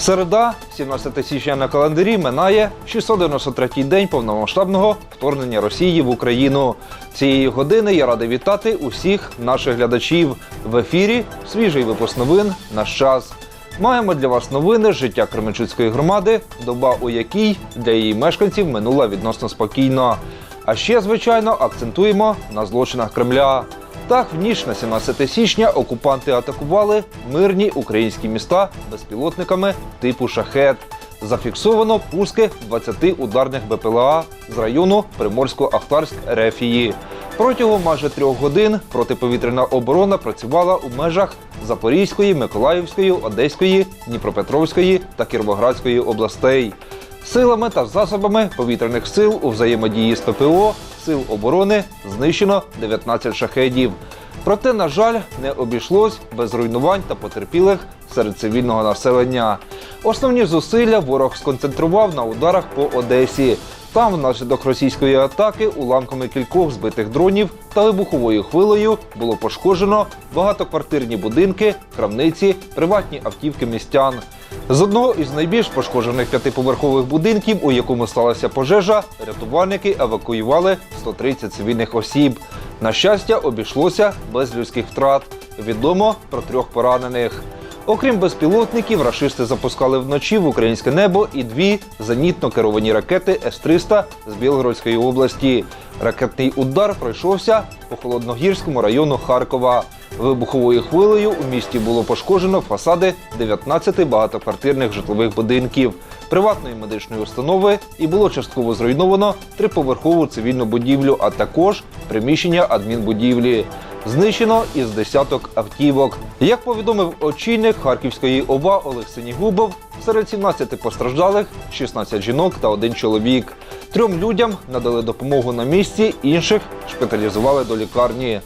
Середа, 17 січня на календарі, минає 693-й день повномасштабного вторгнення Росії в Україну. Цієї години я радий вітати усіх наших глядачів в ефірі. Свіжий випуск новин наш час. Маємо для вас новини життя Кременчуцької громади, доба у якій для її мешканців минула відносно спокійно. А ще, звичайно, акцентуємо на злочинах Кремля. Так, в ніч на 17 січня окупанти атакували мирні українські міста безпілотниками типу шахет. Зафіксовано пуски 20 ударних БПЛА з району Приморсько-Ахтарськ Рефії. Протягом майже трьох годин протиповітряна оборона працювала у межах Запорізької, Миколаївської, Одеської, Дніпропетровської та Кіровоградської областей. Силами та засобами повітряних сил у взаємодії з ППО сил оборони знищено 19 шахедів. Проте, на жаль, не обійшлось без руйнувань та потерпілих серед цивільного населення. Основні зусилля ворог сконцентрував на ударах по Одесі. Там, внаслідок російської атаки, уламками кількох збитих дронів та вибуховою хвилею було пошкоджено багатоквартирні будинки, крамниці, приватні автівки містян. З одного із найбільш пошкоджених п'ятиповерхових будинків, у якому сталася пожежа, рятувальники евакуювали 130 цивільних осіб. На щастя, обійшлося без людських втрат. Відомо про трьох поранених. Окрім безпілотників, рашисти запускали вночі в українське небо і дві зенітно керовані ракети С-300 з Білгородської області. Ракетний удар пройшовся по холодногірському району Харкова. Вибуховою хвилею у місті було пошкоджено фасади 19 багатоквартирних житлових будинків, приватної медичної установи і було частково зруйновано триповерхову цивільну будівлю, а також приміщення адмінбудівлі. Знищено із десяток автівок. Як повідомив очільник Харківської ОВА Олег Синігубов, серед 17 постраждалих 16 жінок та один чоловік. Трьом людям надали допомогу на місці, інших шпиталізували до лікарні.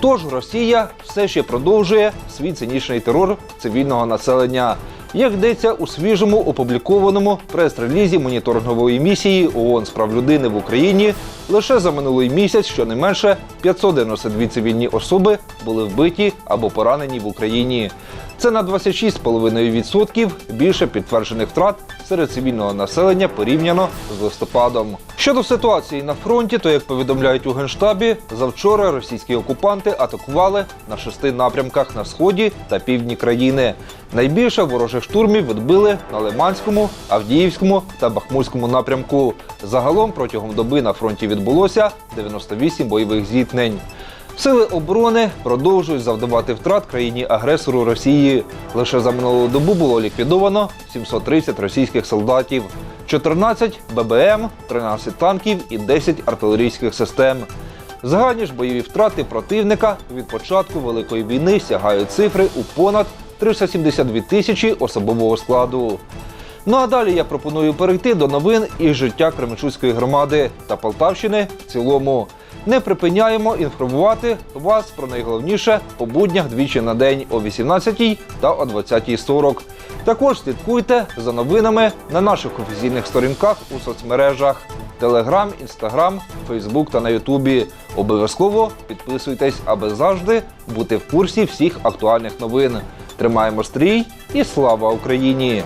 Тож Росія все ще продовжує свій цинічний терор цивільного населення. Як йдеться у свіжому опублікованому прес-релізі моніторингової місії ООН з прав людини в Україні, лише за минулий місяць щонайменше 592 цивільні особи були вбиті або поранені в Україні. Це на 26,5% більше підтверджених втрат серед цивільного населення порівняно з листопадом. Щодо ситуації на фронті, то як повідомляють у генштабі, завчора російські окупанти атакували на шести напрямках на сході та півдні країни. Найбільше ворожих штурмів відбили на Лиманському, Авдіївському та Бахмутському напрямку. Загалом протягом доби на фронті відбулося 98 бойових зіткнень. Сили оборони продовжують завдавати втрат країні-агресору Росії. Лише за минулу добу було ліквідовано 730 російських солдатів, 14 ББМ, 13 танків і 10 артилерійських систем. Загальні ж бойові втрати противника від початку Великої війни сягають цифри у понад 372 тисячі особового складу. Ну а далі я пропоную перейти до новин із життя Кременчуцької громади та Полтавщини в цілому. Не припиняємо інформувати вас про найголовніше по буднях двічі на день о 18 та о 20.40. Також слідкуйте за новинами на наших офіційних сторінках у соцмережах Телеграм, Інстаграм, Фейсбук та на Ютубі. Обов'язково підписуйтесь, аби завжди бути в курсі всіх актуальних новин. Тримаємо стрій і слава Україні!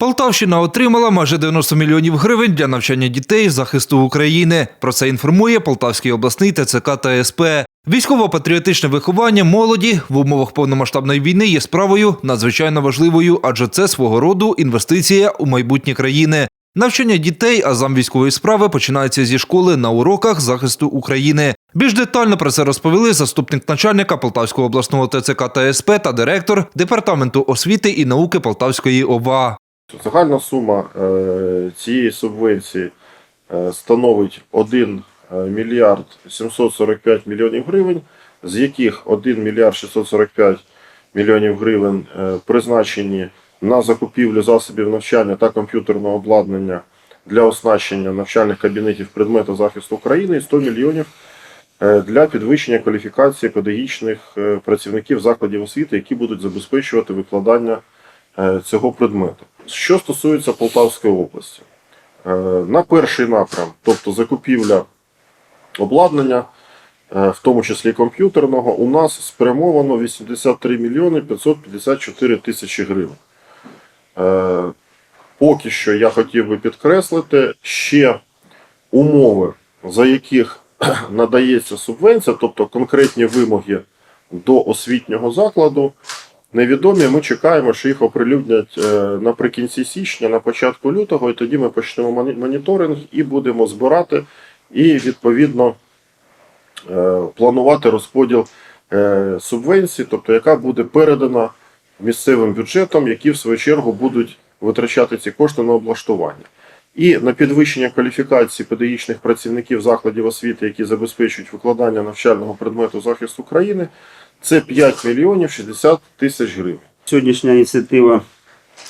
Полтавщина отримала майже 90 мільйонів гривень для навчання дітей захисту України. Про це інформує Полтавський обласний ТЦК та СП. Військово-патріотичне виховання молоді в умовах повномасштабної війни є справою надзвичайно важливою, адже це свого роду інвестиція у майбутнє країни. Навчання дітей, а зам військової справи починається зі школи на уроках захисту України. Більш детально про це розповіли заступник начальника Полтавського обласного ТЦК та СП та директор департаменту освіти і науки Полтавської ОВА. Загальна сума е, цієї субвенції е, становить 1 мільярд 745 мільйонів гривень, з яких 1 мільярд 645 мільйонів гривень е, призначені на закупівлю засобів навчання та комп'ютерного обладнання для оснащення навчальних кабінетів предмету захисту України і 100 мільйонів е, для підвищення кваліфікації педагогічних е, працівників закладів освіти, які будуть забезпечувати викладання е, цього предмету. Що стосується Полтавської області, е, на перший напрям, тобто закупівля обладнання, е, в тому числі комп'ютерного, у нас спрямовано 83 мільйони 554 тисячі гривень. Е, Поки що я хотів би підкреслити ще умови, за яких надається субвенція, тобто конкретні вимоги до освітнього закладу, невідомі. Ми чекаємо, що їх оприлюднять е, наприкінці січня, на початку лютого, і тоді ми почнемо моніторинг і будемо збирати і відповідно е, планувати розподіл е, субвенцій, тобто яка буде передана місцевим бюджетам, які в свою чергу будуть витрачати ці кошти на облаштування. І на підвищення кваліфікації педагогічних працівників закладів освіти, які забезпечують викладання навчального предмету захисту України, це 5 мільйонів 60 тисяч гривень. Сьогоднішня ініціатива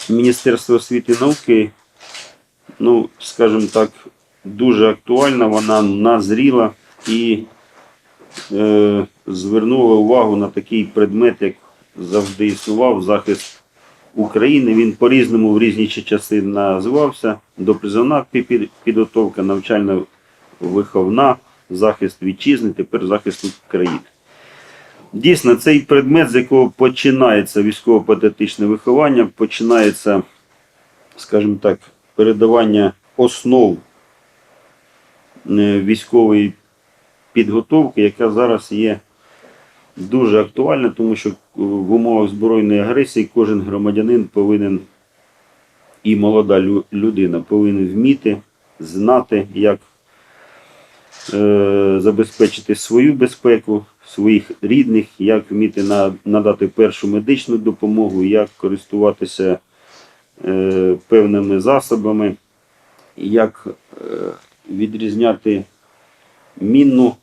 Міністерства освіти і науки, ну, скажімо так, дуже актуальна, вона назріла і е, звернула увагу на такий предмет, як завжди існував захист України. Він по-різному в різні часи називався. Допризовна підготовка, навчальна виховна, захист вітчизни, тепер захист України. Дійсно, цей предмет, з якого починається військово-патріотичне виховання, починається, скажімо так, передавання основ е, військової підготовки, яка зараз є дуже актуальна, тому що е, в умовах збройної агресії кожен громадянин повинен і молода лю- людина повинен вміти, знати, як е, забезпечити свою безпеку, своїх рідних, як вміти на, надати першу медичну допомогу, як користуватися е, певними засобами, як е, відрізняти мінну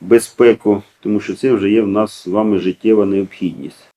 безпеку, тому що це вже є в нас з вами життєва необхідність.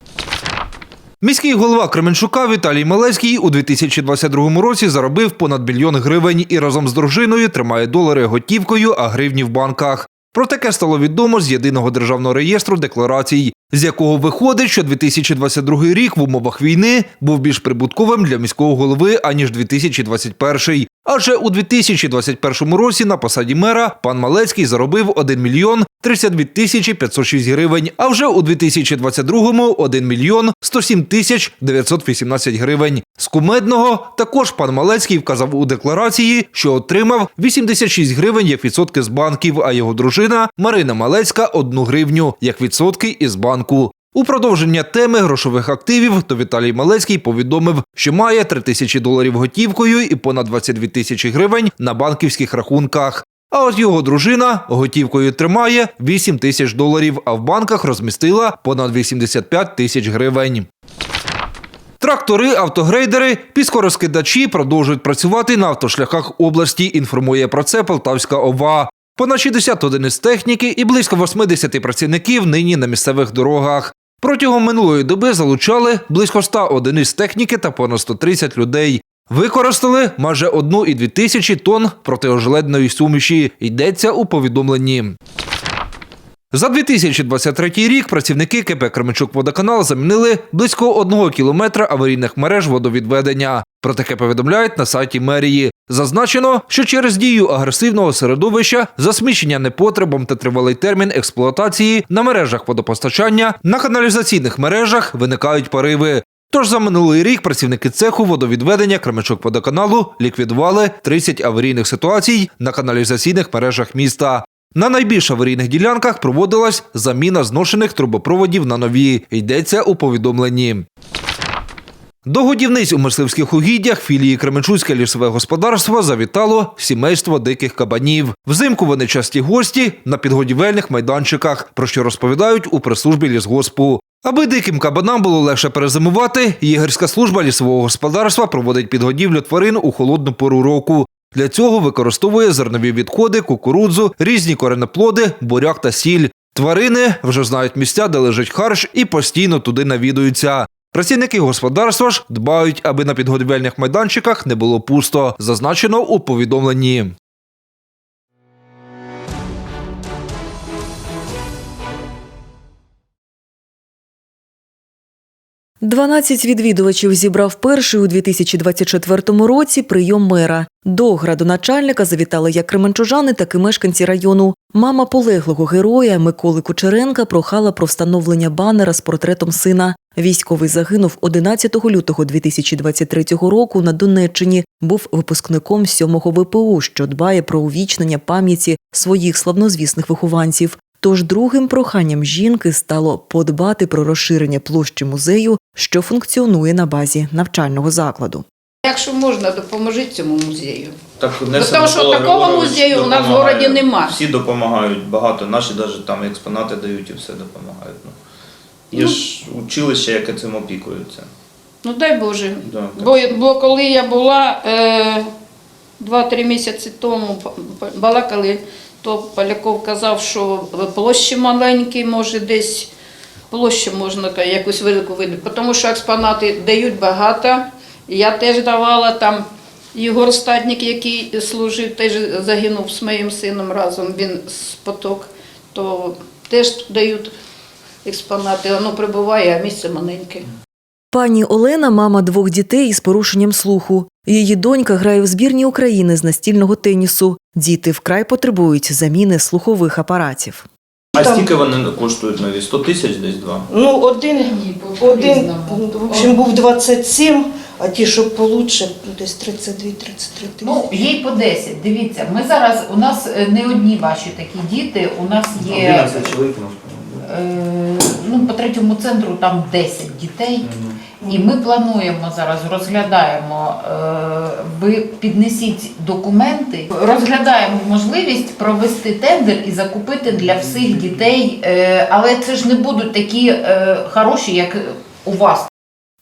Міський голова Кременчука Віталій Малецький у 2022 році заробив понад мільйон гривень і разом з дружиною тримає долари готівкою, а гривні в банках. Про таке стало відомо з єдиного державного реєстру декларацій, з якого виходить, що 2022 рік в умовах війни був більш прибутковим для міського голови аніж 2021. Адже у 2021 році на посаді мера пан Малецький заробив 1 мільйон 32 тисячі 506 гривень, а вже у 2022-му 1 мільйон 107 тисяч 918 гривень. З кумедного також пан Малецький вказав у декларації, що отримав 86 гривень як відсотки з банків, а його дружина Марина Малецька 1 гривню як відсотки із банку. У продовження теми грошових активів то Віталій Малецький повідомив, що має 3 тисячі доларів готівкою і понад 22 тисячі гривень на банківських рахунках. А от його дружина готівкою тримає 8 тисяч доларів, а в банках розмістила понад 85 тисяч гривень. Трактори, автогрейдери, піскорозкидачі продовжують працювати на автошляхах області. Інформує про це Полтавська ОВА. Понад 60 одиниць техніки і близько 80 працівників нині на місцевих дорогах. Протягом минулої доби залучали близько 100 одиниць техніки та понад 130 людей. Використали майже 1,2 тисячі тонн протиожеледної суміші. Йдеться у повідомленні. За 2023 рік працівники КП Кременчук водоканал замінили близько одного кілометра аварійних мереж водовідведення. Про таке повідомляють на сайті мерії. Зазначено, що через дію агресивного середовища, засмічення непотребом та тривалий термін експлуатації на мережах водопостачання на каналізаційних мережах виникають пориви. Тож за минулий рік працівники цеху водовідведення Кременчук водоканалу ліквідували 30 аварійних ситуацій на каналізаційних мережах міста. На найбільш аварійних ділянках проводилась заміна зношених трубопроводів на нові. Йдеться у повідомленні. До годівниць у мисливських угіддях філії Кременчуцьке лісове господарство завітало сімейство диких кабанів. Взимку вони часті гості на підгодівельних майданчиках, про що розповідають у прес-службі лісгоспу. Аби диким кабанам було легше перезимувати, єгерська служба лісового господарства проводить підгодівлю тварин у холодну пору року. Для цього використовує зернові відходи, кукурудзу, різні коренеплоди, буряк та сіль. Тварини вже знають місця, де лежить харч, і постійно туди навідуються. Працівники господарства ж дбають, аби на підгодівельних майданчиках не було пусто, зазначено у повідомленні. 12 відвідувачів зібрав перший у 2024 році прийом мера. До градоначальника завітали як кременчужани, так і мешканці району. Мама полеглого героя Миколи Кучеренка прохала про встановлення банера з портретом сина. Військовий загинув 11 лютого 2023 року на Донеччині. Був випускником 7-го ВПУ, що дбає про увічнення пам'яті своїх славнозвісних вихованців. Тож другим проханням жінки стало подбати про розширення площі музею, що функціонує на базі навчального закладу. Якщо можна, допоможіть цьому музею. Так, Ну, тому що такого музею у нас в городі нема. Всі допомагають, багато. Наші навіть там експонати дають і все допомагають. Ну. Є ж училище, яке цим опікується. Ну дай Боже. Да. Бо, бо коли я була е, 2-3 місяці тому, балакали, то Поляков казав, що площі маленькі, може десь площу можна якусь велику видати. Тому що експонати дають багато. Я теж давала там. Єгор Стадник, який служив, теж загинув з моїм сином разом, він з поток, то теж дають експонати, воно прибуває, а місце маленьке. Пані Олена мама двох дітей із порушенням слуху. Її донька грає в збірні України з настільного тенісу. Діти вкрай потребують заміни слухових апаратів. А скільки вони коштують нові? 100 тисяч десь два? Ну, один, один в общем, був 27, а ті, що получше, десь 32-33 тисячі. Ну, їй по 10. Дивіться, ми зараз, у нас е, не одні ваші такі діти, у нас є чоловік. е, ну, по третьому центру там 10 дітей. І ми плануємо зараз, розглядаємо, е, ви піднесіть документи, розглядаємо можливість провести тендер і закупити для всіх дітей, е, але це ж не будуть такі е, хороші, як у вас.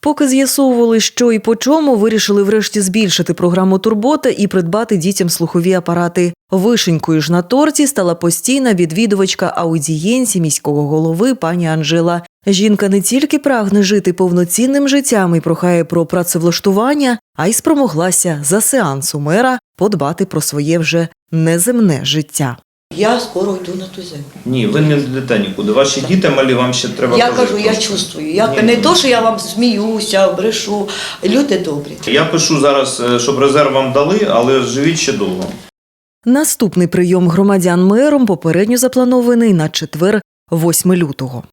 Поки з'ясовували, що і по чому, вирішили врешті збільшити програму Турбота і придбати дітям слухові апарати. Вишенькою ж на торті стала постійна відвідувачка аудієнці міського голови пані Анжела. Жінка не тільки прагне жити повноцінним життям і прохає про працевлаштування, а й спромоглася за сеансу мера подбати про своє вже неземне життя. Я скоро йду на ту землю. Ні, ви не йдете нікуди. Ваші діти малі, вам ще треба. я кажу, я чувствую. Я Ні, не ні. то, що я вам сміюся, брешу. Люди добрі. Я пишу зараз, е, щоб резерв вам дали, але живіть ще довго. Наступний прийом громадян мером попередньо запланований на четвер, 8 лютого.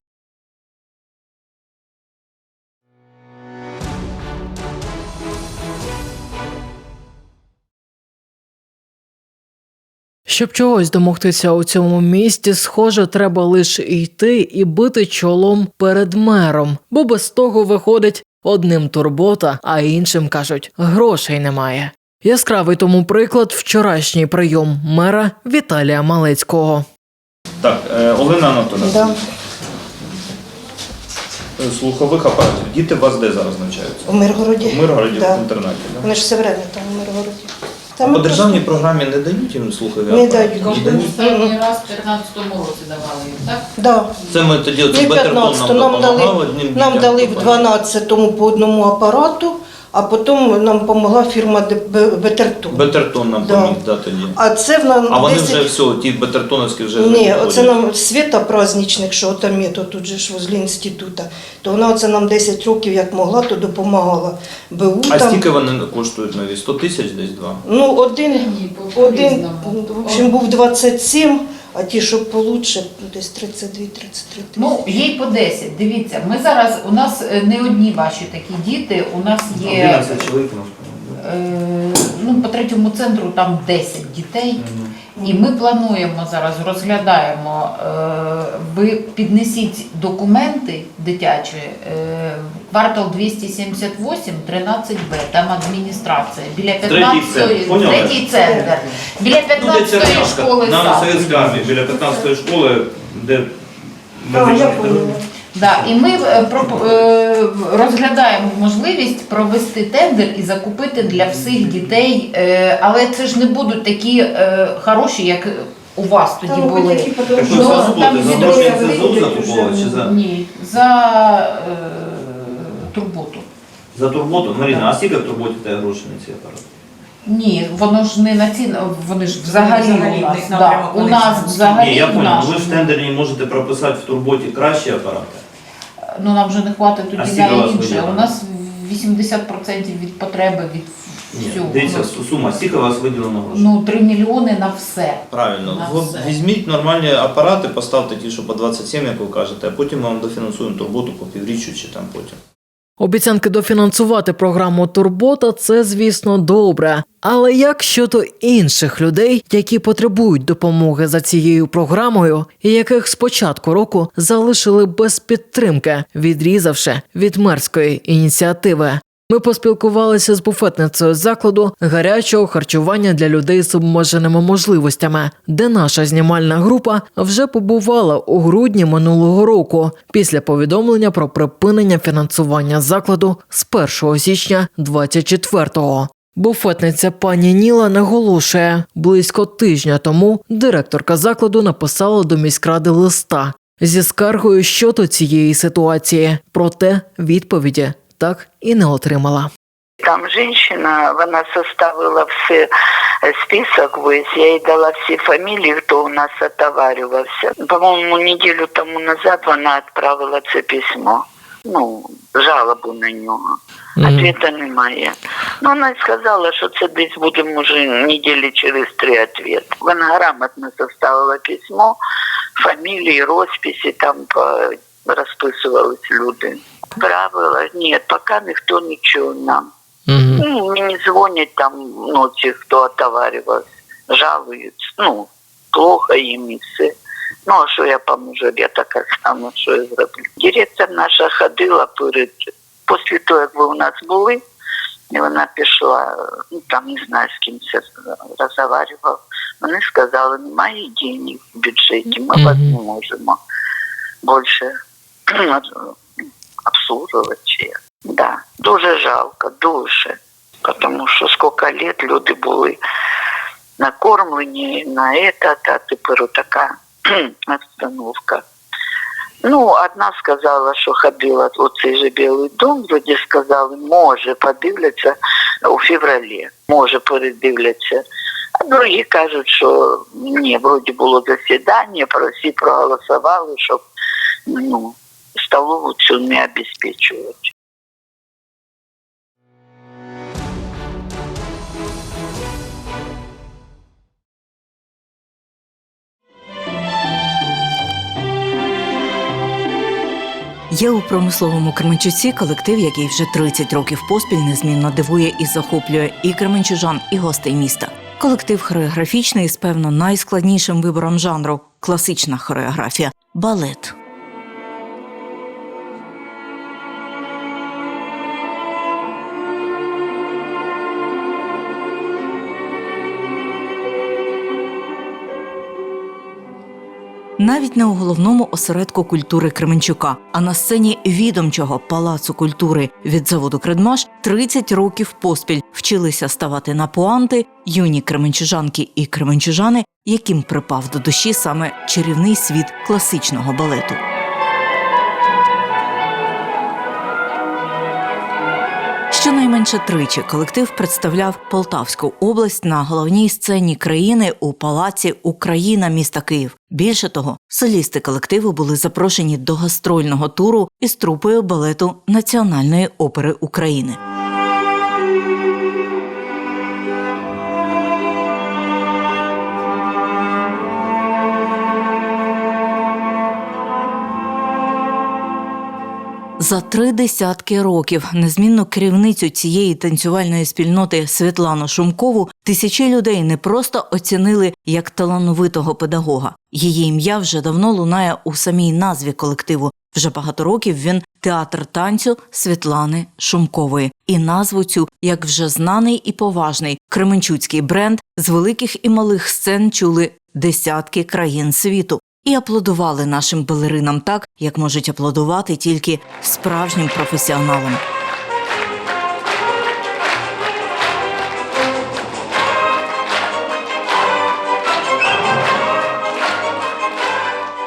Щоб чогось домогтися у цьому місті, схоже, треба лише йти і бити чолом перед мером, бо без того виходить одним турбота, а іншим кажуть, грошей немає. Яскравий тому приклад вчорашній прийом мера Віталія Малецького. Так, е, Олена Анатолійовна. Да. Е, Слухових апаратів. Діти у вас де зараз навчаються? У Миргороді. В Миргороді, Да. в інтернаті. Да? Вони ж все время там у Миргороді. А Там по ми державній програмі не дають їм слухові Не апарати? дають. Не? Останній раз в 15-му році давали їм, так? Да. Це ми тоді оце Бетертон 15 нам нам допомагав дали, одним нам дітям дали в допомагав. 12-му по одному апарату, а потім нам допомогла фірма Де- Бетертон. Бетертон нам Да. поміг да, тоді. А це в нам А вони 10... вже все, ті бетертоновські вже Ні, оце нам Свята праздничник, що там є, то тут же ж возле інституту. То вона оце нам 10 років як могла, то допомагала. БУ А там. скільки вони коштують нові? 100 тисяч десь два? Ну, один, Ні, один в общем, був 27, а ті, що получше, десь 32-33 тисячі. Ну, їй по 10. Дивіться, ми зараз, у нас е, не одні ваші такі діти, у нас є чоловік. е, ну, по третьому центру там 10 дітей. І ми плануємо зараз, розглядаємо, е, ви піднесіть документи дитячі, е, квартал 278, 13Б, там адміністрація, біля 15-ї, третій центр, біля 15-ї школи На. Совєтській армії, біля 15-ї школи, де медичний поняла. Да, і ми е, е, розглядаємо можливість провести тендер і закупити для всіх дітей, е, але це ж не будуть такі е, хороші, як у вас тоді Там були. такі Так подовжені. ви Ну, за там суботи, за вже. закуповували чи за? Ні, за е, турботу. За турботу? Маріна, а скільки в турботі те гроші на ці апарати? Ні, воно ж не на ці, вони ж взагалі, Взагалі, у в нас. них Да, у вони нас ж- взагалі Ні, я в понял, ви нашому. в тендері можете прописати в турботі кращі апарати. Ну нам вже не хватить тоді на інше. У нас 80% від потреби від всього. Дивіться, Ну, сума, скільки у вас виділено грошей? Ну, 3 мільйони на все. Правильно, На все. візьміть нормальні апарати, поставте ті, що по 27, як ви кажете, а потім ми вам дофінансуємо турботу по півріччю чи там потім. Обіцянки дофінансувати програму Турбота це, звісно, добре. Але як щодо інших людей, які потребують допомоги за цією програмою, і яких з початку року залишили без підтримки, відрізавши від мерської ініціативи? Ми поспілкувалися з буфетницею закладу гарячого харчування для людей з обмеженими можливостями, де наша знімальна група вже побувала у грудні минулого року після повідомлення про припинення фінансування закладу з 1 січня 24-го. Буфетниця пані Ніла наголошує, близько тижня тому директорка закладу написала до міськради листа зі скаргою щодо цієї ситуації, проте відповіді так і не отримала. Там женщина, вона составила все список весь, я їй дала всі фамілії, хто у нас отоварювався. По-моєму, неділю тому назад вона відправила це письмо. Ну, жалобу на нього. Ответа немає. Ну, вона сказала, що це десь буде, може, неділі через три відповідь. Вона грамотно составила письмо, фамілії, розписи, там по- розписувались люди. Правила, ні, поки ніхто нічого нам. Ну, мені дзвонять там, ну, ті, хто отоварювався, жалуються. Ну, плохо їм і все. Ну, а що я поможу? Я така сама, що я зроблю. Директор наша ходила перед, після того, як ви у нас були, і вона пішла, ну, там, не знаю, з ким це розговаривав. Вони сказали, немає денег в бюджеті, ми вас не можемо більше обслуживать чи Да, дуже жалко, дуже. Тому що скільки лет люди були накормлені на это, а тепер така обстановка. Ну, одна сказала, що ходила у цей же Білий дом, вроді сказали, може, подивляться у февралі, може передивляться. А другі кажуть, що ні, вроді було засідання, про всі проголосували, щоб ну, столову цю не обеспечувати. Є у промисловому Кременчуці колектив, який вже 30 років поспіль незмінно дивує і захоплює і кременчужан, і гостей міста. Колектив хореографічний з певно найскладнішим вибором жанру класична хореографія балет. Навіть не у головному осередку культури Кременчука, а на сцені відомчого палацу культури від заводу Кредмаш 30 років поспіль вчилися ставати на пуанти юні кременчужанки і кременчужани, яким припав до душі саме чарівний світ класичного балету. Щонайменше тричі колектив представляв Полтавську область на головній сцені країни у палаці Україна міста Київ. Більше того, солісти колективу були запрошені до гастрольного туру із трупою балету Національної опери України. За три десятки років незмінну керівницю цієї танцювальної спільноти Світлану Шумкову тисячі людей не просто оцінили як талановитого педагога. Її ім'я вже давно лунає у самій назві колективу. Вже багато років він театр танцю Світлани Шумкової. І назву цю, як вже знаний і поважний кременчуцький бренд з великих і малих сцен чули десятки країн світу і аплодували нашим балеринам так, як можуть аплодувати тільки справжнім професіоналам.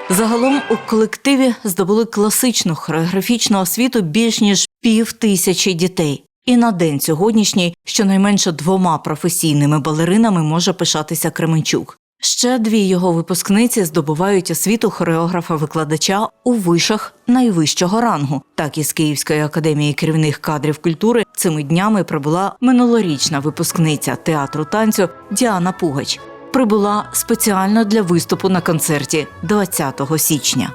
Загалом у колективі здобули класичну хореографічну освіту більш ніж пів тисячі дітей. І на день сьогоднішній щонайменше двома професійними балеринами може пишатися Кременчук. Ще дві його випускниці здобувають освіту хореографа-викладача у вишах найвищого рангу. Так із Київської академії керівних кадрів культури цими днями прибула минулорічна випускниця театру танцю Діана Пугач. Прибула спеціально для виступу на концерті 20 січня.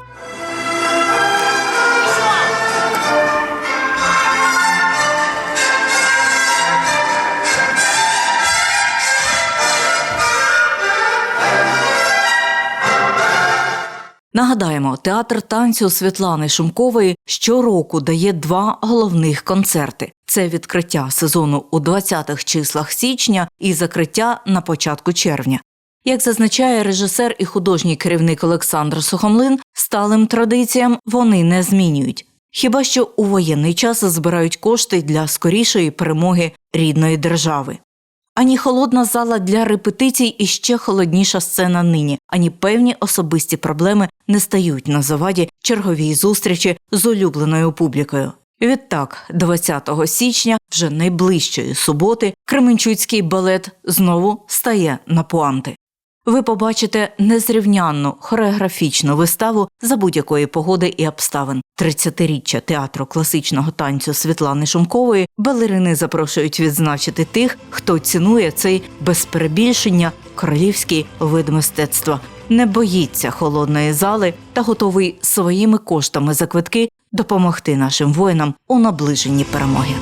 Нагадаємо, театр танцю Світлани Шумкової щороку дає два головних концерти: це відкриття сезону у 20-х числах січня і закриття на початку червня. Як зазначає режисер і художній керівник Олександр Сухомлин, сталим традиціям вони не змінюють. Хіба що у воєнний час збирають кошти для скорішої перемоги рідної держави. Ані холодна зала для репетицій і ще холодніша сцена нині, ані певні особисті проблеми не стають на заваді черговій зустрічі з улюбленою публікою. Відтак, 20 січня, вже найближчої суботи, Кременчуцький балет знову стає на пуанти. Ви побачите незрівнянну хореографічну виставу за будь-якої погоди і обставин. 30-річчя театру класичного танцю Світлани Шумкової балерини запрошують відзначити тих, хто цінує цей без перебільшення королівський вид мистецтва, не боїться холодної зали та готовий своїми коштами за квитки допомогти нашим воїнам у наближенні перемоги.